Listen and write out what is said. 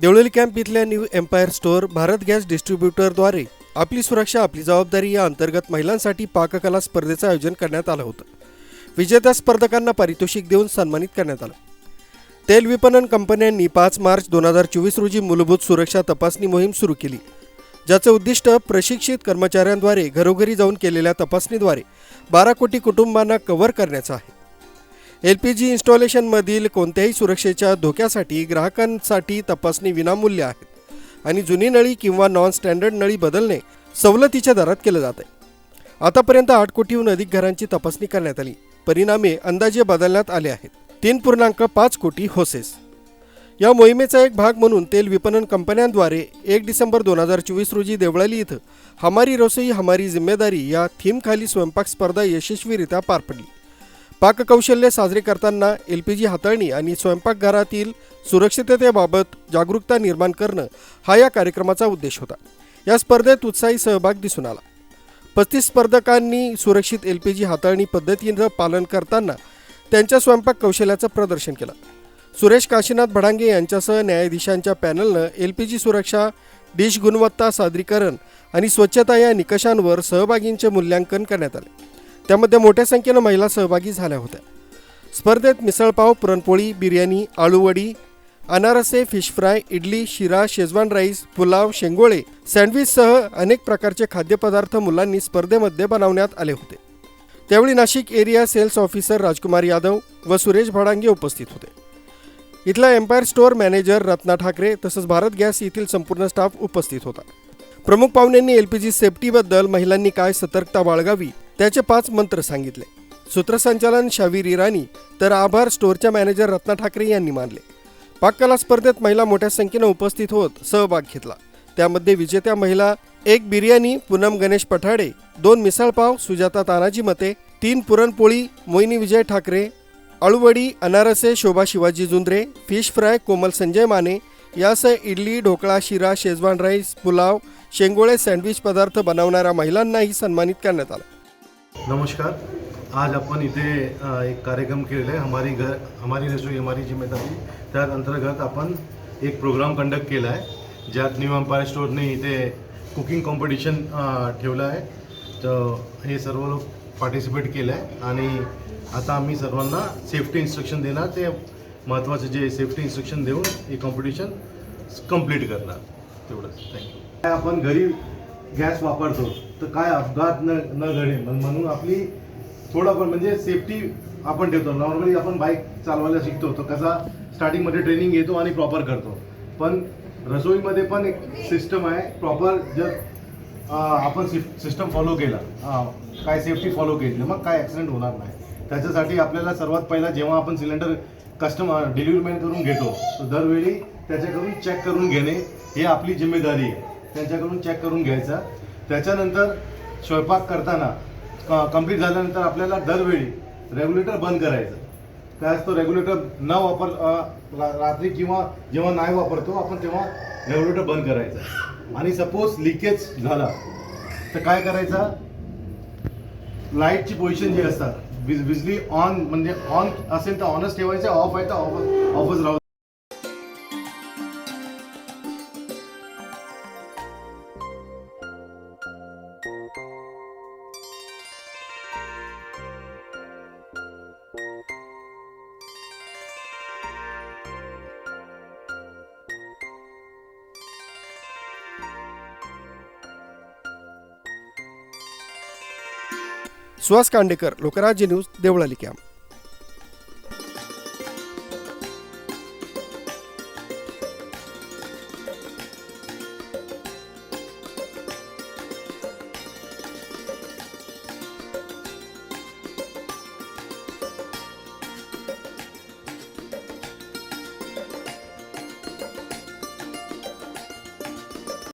देवळली camp इथल्या new empire store Bharat gas डिस्ट्रीब्युटरद्वारे आपली सुरक्षा आपली जबाबदारी या अंतर्गत महिलांसाठी पाककला स्पर्धेचं आयोजन करण्यात आलं होतं. विजेत्या स्पर्धकांना पारितोषिक देऊन सन्मानित करण्यात आलं. तेल विपणन कंपन्यांनी पाच मार्च दोन हजार चोवीस रोजी मूलभूत सुरक्षा तपासणी मोहीम सुरू केली. ज्याचं उद्दिष्ट प्रशिक्षित कर्मचाऱ्यांद्वारे घरोघरी जाऊन केलेल्या तपासणीद्वारे बारा कोटी कुटुंबांना कव्हर करण्याचं आहे. एल पी जी इन्स्टॉलेशनमधील कोणत्याही सुरक्षेच्या धोक्यासाठी ग्राहकांसाठी तपासणी विनामूल्य आहेत आणि जुनी नळी किंवा नॉन स्टँडर्ड नळी बदलणे सवलतीच्या दरात केलं जात आहे. आतापर्यंत आठ कोटीहून अधिक घरांची तपासणी करण्यात आली. परिणामे अंदाजे बदलण्यात आले आहेत. तीन पूर्णांक पाच कोटी होसेस. या मोहिमेचा एक भाग म्हणून तेल विपणन कंपन्यांद्वारे एक डिसेंबर दोन हजार चोवीस रोजी देवळाली इथं हमारी रसोई हमारी जिम्मेदारी या थीमखाली स्वयंपाक स्पर्धा यशस्वीरित्या पार पडली. पाककौशल्य साजरे करताना एल पी जी हाताळणी आणि स्वयंपाकघरातील सुरक्षिततेबाबत जागरूकता निर्माण करणं हा या कार्यक्रमाचा उद्देश होता. या स्पर्धेत उत्साही सहभाग दिसून आला. पस्तीस स्पर्धकांनी सुरक्षित एल पी जी हाताळणी पद्धतीनं पालन करताना त्यांच्या स्वयंपाक कौशल्याचं प्रदर्शन केलं. सुरेश काशीनाथ भडांगे यांच्यासह न्यायाधीशांच्या पॅनलनं एल पी जी सुरक्षा डिश गुणवत्ता सादरीकरण आणि स्वच्छता या निकषांवर सहभागींचे मूल्यांकन करण्यात आले. त्यामध्ये मोठ्या संख्येनं महिला सहभागी झाल्या होत्या. स्पर्धेत मिसळपाव पुरणपोळी बिर्याणी आळूवडी अनारसे फिश फ्राय इडली शिरा शेजवान राईस पुलाव शेंगोळे सँडविचसह अनेक प्रकारचे खाद्यपदार्थ मुलांनी स्पर्धेमध्ये बनवण्यात आले होते. त्यावेळी Nashik area sales officer Rajkumar Yadav व सुरेश भडांगे उपस्थित होते. इथला empire store manager Ratna Thackeray तसंच भारत गॅस येथील संपूर्ण स्टाफ उपस्थित होता. प्रमुख पाहुण्यांनी एल पी जी सेफ्टीबद्दल महिलांनी काय सतर्कता बाळगावी त्याचे पाच मंत्र सांगितले. सूत्रसंचालन शावीर इराणी तर आभार स्टोअरच्या मॅनेजर रत्ना ठाकरे यांनी मानले. पाककला स्पर्धेत महिला मोठ्या संख्येनं उपस्थित होत सहभाग घेतला. त्यामध्ये विजेत्या महिला एक बिर्याणी पूनम गणेश पठाडे दोन मिसळपाव सुजाता तानाजी मते तीन पुरणपोळी मोहिनी विजय ठाकरे अळूवडी अनारसे शोभा शिवाजी जुंद्रे फिश फ्राय कोमल संजय माने यासह इडली ढोकळा शिरा शेजवान राईस पुलाव शेंगोळे सँडविच पदार्थ बनवणाऱ्या महिलांनाही सन्मानित करण्यात आलं. नमस्कार। आज आपण इथे एक कार्यक्रम केलेला आहे. हमारी घर हमारी रसोई हमारी जिम्मेदारी त्या अंतर्गत आपण एक प्रोग्राम कंडक्ट केला आहे ज्यात न्यू अंपायर स्टोरने इथे कुकिंग कॉम्पिटिशन ठेवलं आहे. तर हे सर्व लोक पार्टिसिपेट केलं आहे आणि आता आम्ही सर्वांना सेफ्टी इन्स्ट्रक्शन देणार. ते महत्त्वाचे जे सेफ्टी इन्स्ट्रक्शन देऊन हे कॉम्पिटिशन कंप्लीट करणार. तेवढंच. थँक्यू काय आपण घरी गॅस वापरतो. तर काय अपघात न न घडे म्हणून आपली थोडंफार म्हणजे सेफ्टी आपण ठेवतो. नॉर्मली आपण बाईक चालवायला शिकतो. तर कसा स्टार्टिंगमध्ये ट्रेनिंग घेतो आणि प्रॉपर करतो. पण रसोईमध्ये पण एक सिस्टम आहे. प्रॉपर जर आपण सिस्टम फॉलो केला काय सेफ्टी फॉलो केली मग काय ॲक्सिडेंट होणार नाही. त्याच्यासाठी आपल्याला सर्वात पहिला जेव्हा आपण सिलेंडर कस्टमर डिलिव्हरी करून घेतो तर दरवेळी त्याच्याकडून चेक करून घेणे हे आपली जिम्मेदारी आहे. त्यांच्याकडून चेक करून घ्यायचा. त्याच्यानंतर स्वयंपाक करताना कंप्लीट झाल्यानंतर आपल्याला दरवेळी रेग्युलेटर बंद करायचं. त्याच तो रेग्युलेटर न वापर रात्री किंवा जेव्हा नाही वापरतो आपण तेव्हा रेग्युलेटर बंद करायचं. आणि सपोज लिकेज झाला तर काय करायचं? लाईटची पोझिशन जी असतात बिजली विजली ऑन म्हणजे ऑन असेल तर ऑनच ठेवायचं ऑफ आहे तर ऑफ ऑफच राहू सुहास कांडेकर लोकराज्य न्यूज देवळाली कॅम्प.